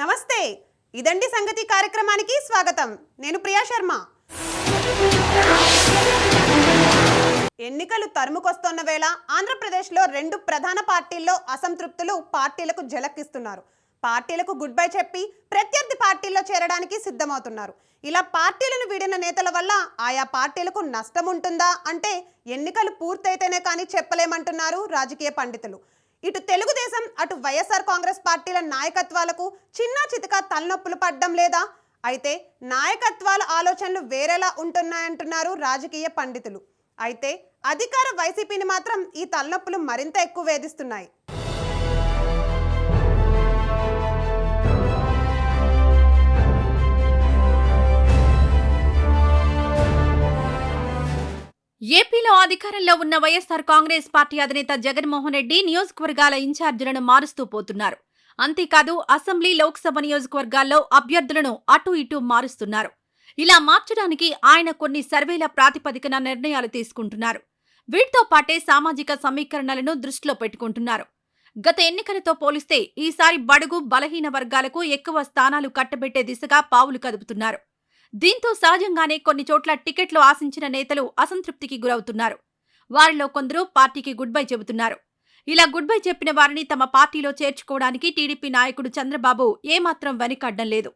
నమస్తే. ఇదండి సంగతి కార్యక్రమానికి స్వాగతం. నేను ప్రియా శర్మ. ఎన్నికలు తరుముకొస్తున్న వేళ ఆంధ్రప్రదేశ్లో రెండు ప్రధాన పార్టీల్లో అసంతృప్తులు పార్టీలకు జలక్కిస్తున్నారు. పార్టీలకు గుడ్ బై చెప్పి ప్రత్యర్థి పార్టీల్లో చేరడానికి సిద్ధమవుతున్నారు. ఇలా పార్టీలను వీడిన నేతల వల్ల ఆయా పార్టీలకు నష్టం ఉంటుందా అంటే ఎన్నికలు పూర్తయితేనే కానీ చెప్పలేమంటున్నారు రాజకీయ పండితులు. ఇటు తెలుగుదేశం అటు వైఎస్ఆర్ కాంగ్రెస్ పార్టీల నాయకత్వాలకు చిన్న చితక తలనొప్పులు పడ్డం లేదా? అయితే నాయకత్వాల ఆలోచనలు వేరేలా ఉంటున్నాయంటున్నారు రాజకీయ పండితులు. అయితే అధికార వైసీపీని మాత్రం ఈ తలనొప్పులు మరింత ఎక్కువ వేధిస్తున్నాయి. ఏపీలో అధికారంలో ఉన్న వైఎస్సార్ కాంగ్రెస్ పార్టీ అధినేత జగన్మోహన్ రెడ్డి నియోజకవర్గాల ఇన్ఛార్జీలను మారుస్తూ పోతున్నారు. అంతేకాదు అసెంబ్లీ లోక్సభ నియోజకవర్గాల్లో అభ్యర్థులను అటు ఇటు మారుస్తున్నారు. ఇలా మార్చడానికి ఆయన కొన్ని సర్వేల ప్రాతిపదికన నిర్ణయాలు తీసుకుంటున్నారు. వీటితో పాటే సామాజిక సమీకరణలను దృష్టిలో పెట్టుకుంటున్నారు. గత ఎన్నికలతో పోలిస్తే ఈసారి బడుగు బలహీన వర్గాలకు ఎక్కువ స్థానాలు కట్టబెట్టే దిశగా పావులు కదుపుతున్నారు. దీంతో సహజంగానే కొన్ని చోట్ల టికెట్లు ఆశించిన నేతలు అసంతృప్తికి గురవుతున్నారు. వారిలో కొందరు పార్టీకి గుడ్ బై చెబుతున్నారు. ఇలా గుడ్ బై చెప్పిన వారిని తమ పార్టీలో చేర్చుకోవడానికి టీడీపీ నాయకుడు చంద్రబాబు ఏమాత్రం వెనకడ్డం లేదు.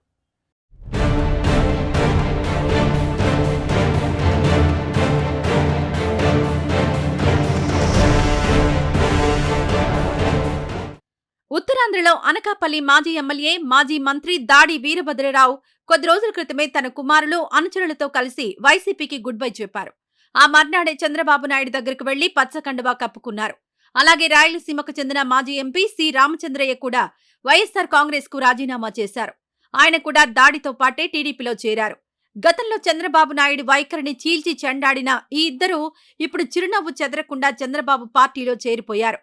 ఉత్తరాంధ్రలో అనకాపల్లి మాజీ ఎమ్మెల్యే మాజీ మంత్రి దాడి వీరభద్రరావు కొద్ది రోజుల క్రితమే తన కుమారులు అనుచరులతో కలిసి వైసీపీకి గుడ్ బై చెప్పారు. ఆ మర్నాడే చంద్రబాబు నాయుడు దగ్గరకు వెళ్ళి పచ్చకండువా కప్పుకున్నారు. అలాగే రాయలసీమకు చెందిన మాజీ ఎంపీ సి. రామచంద్రయ్య కూడా వైఎస్సార్ కాంగ్రెస్కు రాజీనామా చేశారు. ఆయన కూడా దాడితో పాటే టీడీపీలో చేరారు. గతంలో చంద్రబాబు నాయుడు వైఖరిని చీల్చి చెండాడిన ఈ ఇద్దరూ ఇప్పుడు చిరునవ్వు చెదరకుండా చంద్రబాబు పార్టీలో చేరిపోయారు.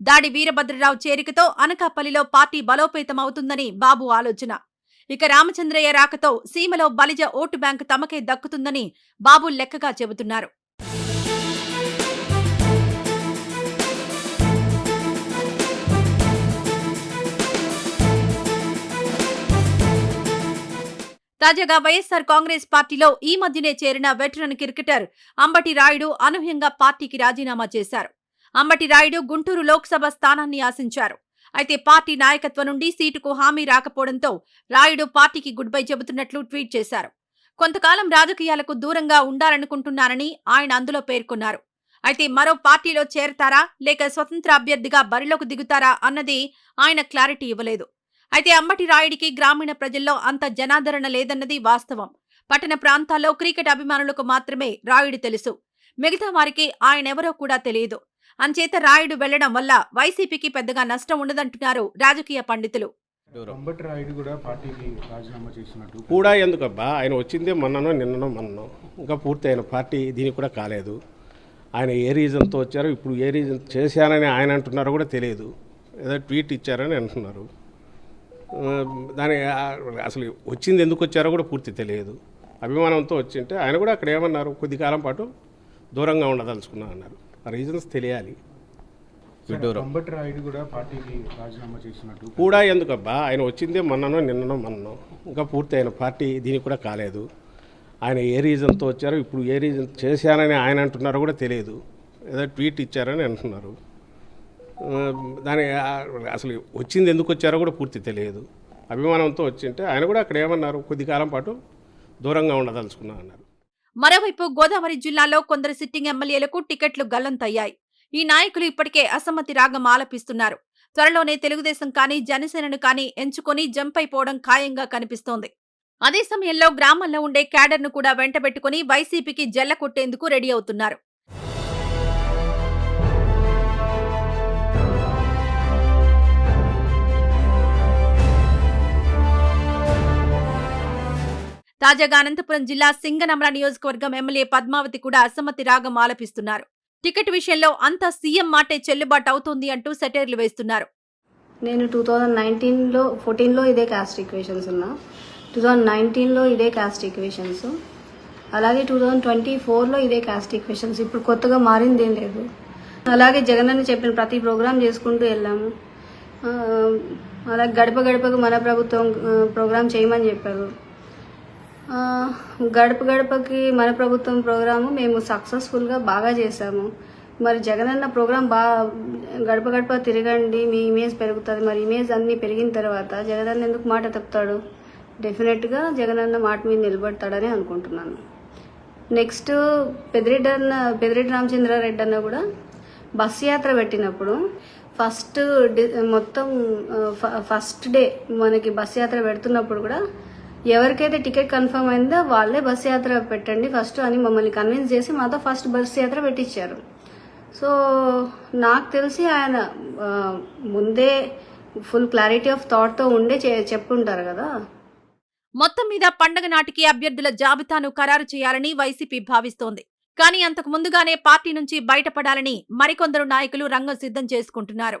దాడి వీరభద్రరావు చేరికతో అనకాపల్లిలో పార్టీ బలోపేతం అవుతుందని బాబు ఆలోచన. ఇక రామచంద్రయ్య రాకతో సీమలో బలిజ ఓటు బ్యాంకు తమకే దక్కుతుందని బాబు లెక్కగా చెబుతున్నారు. తాజాగా వైఎస్సార్ కాంగ్రెస్ పార్టీలో ఈ మధ్యనే చేరిన వెటరన్ క్రికెటర్ అంబటి రాయుడు అనూహ్యంగా పార్టీకి రాజీనామా చేశారు. అంబటి రాయుడు గుంటూరు లోక్సభ స్థానాన్ని ఆశించారు. అయితే పార్టీ నాయకత్వం నుండి సీటుకు హామీ రాకపోవడంతో రాయుడు పార్టీకి గుడ్ బై చెబుతున్నట్లు ట్వీట్ చేశారు. కొంతకాలం రాజకీయాలకు దూరంగా ఉండాలనుకుంటున్నారని ఆయన అందులో పేర్కొన్నారు. అయితే మరో పార్టీలో చేరతారా లేక స్వతంత్ర అభ్యర్థిగా బరిలోకి దిగుతారా అన్నది ఆయన క్లారిటీ ఇవ్వలేదు. అయితే అంబటి రాయుడికి గ్రామీణ ప్రజల్లో అంత జనాదరణ లేదన్నది వాస్తవం. పట్టణ ప్రాంతాల్లో క్రికెట్ అభిమానులకు మాత్రమే రాయుడు తెలుసు. మిగతా వారికి ఆయనెవరో కూడా తెలియదు. అంచేత రాయుడు వెళ్ళడం వల్ల వైసీపీకి పెద్దగా నష్టం ఉండదంటున్నారు రాజకీయ పండితులు. కూడా పార్టీకి రాజీనామా చేసినట్టు కూడా ఎందుకబ్బా? ఆయన వచ్చిందే మొన్ననో నిన్ననో మొన్ననో. ఇంకా పూర్తి అయిన పార్టీ దీనికి కూడా కాలేదు. ఆయన ఏ రీజన్తో వచ్చారో ఇప్పుడు ఏ రీజన్ చేశానని ఆయన అంటున్నారో కూడా తెలియదు. ఏదో ట్వీట్ ఇచ్చారని అంటున్నారు. దాని అసలు వచ్చింది ఎందుకు వచ్చారో కూడా పూర్తి తెలియదు. అభిమానంతో వచ్చింటే ఆయన కూడా అక్కడ ఏమన్నారు? కొద్ది కాలం పాటు దూరంగా ఉండదలుచుకున్నా అన్నారు. రీజన్స్ తెలియాలి. రాయుడు కూడా పార్టీకి రాజీనామా చేసినట్టు. కూడా ఎందుకబ్బా? ఆయన వచ్చిందే మొన్ననో నిన్ననో మొన్ననో. ఇంకా పూర్తి అయిన పార్టీ దీనికి కూడా కాలేదు. ఆయన ఏ రీజన్తో వచ్చారో ఇప్పుడు ఏ రీజన్ చేశానని ఆయన అంటున్నారో కూడా తెలియదు. ఏదో ట్వీట్ ఇచ్చారని అంటున్నారు. దాని అసలు వచ్చింది ఎందుకు వచ్చారో కూడా పూర్తి తెలియదు. అభిమానంతో వచ్చింటే ఆయన కూడా అక్కడ ఏమన్నారు? కొద్ది కాలం పాటు దూరంగా ఉండదలుచుకున్నా అన్నారు. మరోవైపు గోదావరి జిల్లాలో కొందరు సిట్టింగ్ ఎమ్మెల్యేలకు టికెట్లు గల్లంతయ్యాయి. ఈ నాయకులు ఇప్పటికే అసమ్మతి రాగం ఆలపిస్తున్నారు. త్వరలోనే తెలుగుదేశం కానీ జనసేనను కానీ ఎంచుకొని జంప్ అయిపోవడం ఖాయంగా కనిపిస్తోంది. అదే సమయంలో గ్రామాల్లో ఉండే క్యాడర్ను కూడా వెంటబెట్టుకుని వైసీపీకి జల్ల కొట్టేందుకు రెడీ అవుతున్నారు. తాజాగా అనంతపురం జిల్లా సింగనమల నియోజకవర్గం ఎమ్మెల్యే పద్మావతి కూడా అసమ్మతి రాగం ఆలపిస్తున్నారు. టికెట్ విషయంలో అంతా సీఎం మాటే చెల్లుబాటు అవుతోంది అంటూ సెటైర్లు వేస్తున్నారు. నేను టూ థౌజండ్ నైన్టీన్లో ఫోర్టీన్లో ఇదే క్యాస్ట్ ఈక్వేషన్స్ ఉన్నా. టూ థౌజండ్ నైన్టీన్లో ఇదే క్యాస్ట్ ఈక్వేషన్స్ అలాగే టూ థౌజండ్ ట్వంటీ ఫోర్లో ఇదే క్యాస్ట్ ఈక్వేషన్స్ ఇప్పుడు కొత్తగా మారింది ఏం లేదు. అలాగే జగన్ అని చెప్పిన ప్రతి ప్రోగ్రామ్ చేసుకుంటూ వెళ్ళాము. అలాగే గడప గడపకు మన ప్రభుత్వం ప్రోగ్రాం చేయమని చెప్పారు. గడప గడపకి మన ప్రభుత్వం ప్రోగ్రాము మేము సక్సెస్ఫుల్గా బాగా చేశాము. మరి జగనన్న ప్రోగ్రాం బాగా గడప గడప తిరగండి మీ ఇమేజ్ పెరుగుతుంది. మరి ఇమేజ్ అన్నీ పెరిగిన తర్వాత జగనన్న ఎందుకు మాట తప్పుతాడు? డెఫినెట్గా జగనన్న మాట మీద నిలబడతాడని అనుకుంటున్నాను. నెక్స్ట్ పెదిరెడ్డి అన్న పెదిరెడ్డి రామచంద్రారెడ్డి అన్న కూడా బస్ యాత్ర పెట్టినప్పుడు ఫస్ట్ మొత్తం ఫ- ఫస్ట్ డే మనకి బస్ యాత్ర పెడుతున్నప్పుడు కూడా ఎవరికైతే టికెట్ కన్ఫర్మ్ అయిందో వాళ్ళే బస్ యాత్ర పెట్టండి ఫస్ట్ అని మమ్మల్ని కన్విన్స్ చేసి మాతో ఫస్ట్ బస్ యాత్ర పెట్టించారు సో నాకు తెలిసి ఆయన ముందే ఫుల్ క్లారిటీ ఆఫ్ థాట్తో ఉండే చెప్పుంటారు కదా. మొత్తం మీద పండగ నాటికి అభ్యర్థుల జాబితాను ఖరారు చేయాలని వైసీపీ భావిస్తోంది. కానీ అంతకు ముందుగానే పార్టీ నుంచి బయటపడాలని మరికొందరు నాయకులు రంగం సిద్ధం చేసుకుంటున్నారు.